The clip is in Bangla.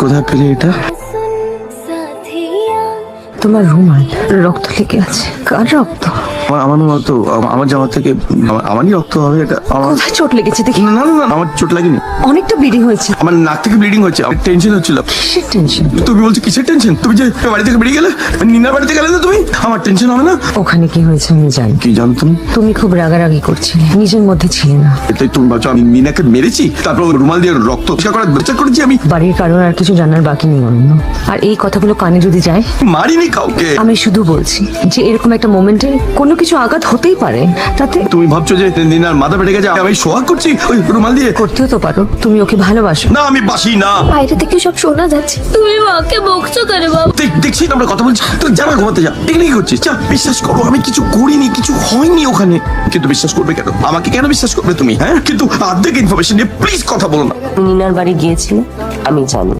কোথায় পেলে এটা? তোমার রুমাল রক্ত লেগে আছে। কার রক্ত? আমার আমার মতো আমার জামা থেকে আমারই রক্ত হবে এটা। আমার কোথায় চোট লেগেছে দেখি? না না না আমার চোট লাগেনি। অনেকটা ব্লিডিং হয়েছে। আমার নাক থেকে ব্লিডিং হচ্ছে আমার টেনশন হচ্ছিল। কিসের টেনশন তুমি বলছো কিসের টেনশন তুমি যে বাড়ি থেকে বেরিয়ে গেলে? নিনার বাড়িতে গেলে না তুমি? আমার টেনশন হবে না? ওখানে কি হয়েছে আমি জানি। কি জানো তুমি তুমি খুব রাগারাগি করছিলে। নিজের মধ্যে ছিলে না। এটাই তুমি ভাবছ আমি মিনাকে মেরেছি তারপর রুমাল দিয়ে রক্ত পরিষ্কার করার বিচার করেছি আমি। বাড়ির কারণ আর কিছু জানার বাকি নেই অন্য আর এই কথাগুলো কানে যদি যায় মারিনি কাউকে। আমি শুধু বলছি যে এরকম একটা মোমেন্টে কোনো কিছু আঘাত হতেই পারে তাতে তুমি ভাবছ যে নিনার মাথা বেড়ে গেছে আমি সোহাগ করছি ওই রুমাল দিয়ে। করতেও তো পারো তুমি ওকে ভালোবাসো। না আমি বাসি না। বাইরে থেকে সব শোনা যাচ্ছে। তুমি মাকে বকছো কেন বাবা? দেখ দেখছি আমরা কথা বলছি। তুই যা ঘুমাতে যা। এখানেই করছিস? যা বিশ্বাস করো আমি কিছু করিনি কিছু হয়নি ওখানে। কিন্তু বিশ্বাস করবে কেন? আমাকে কেন বিশ্বাস করবে তুমি হ্যাঁ? কিন্তু অর্ধেক ইনফরমেশন নিয়ে প্লিজ কথা বলো না। নিনার বাড়ি গিয়েছিলে আমি জানি।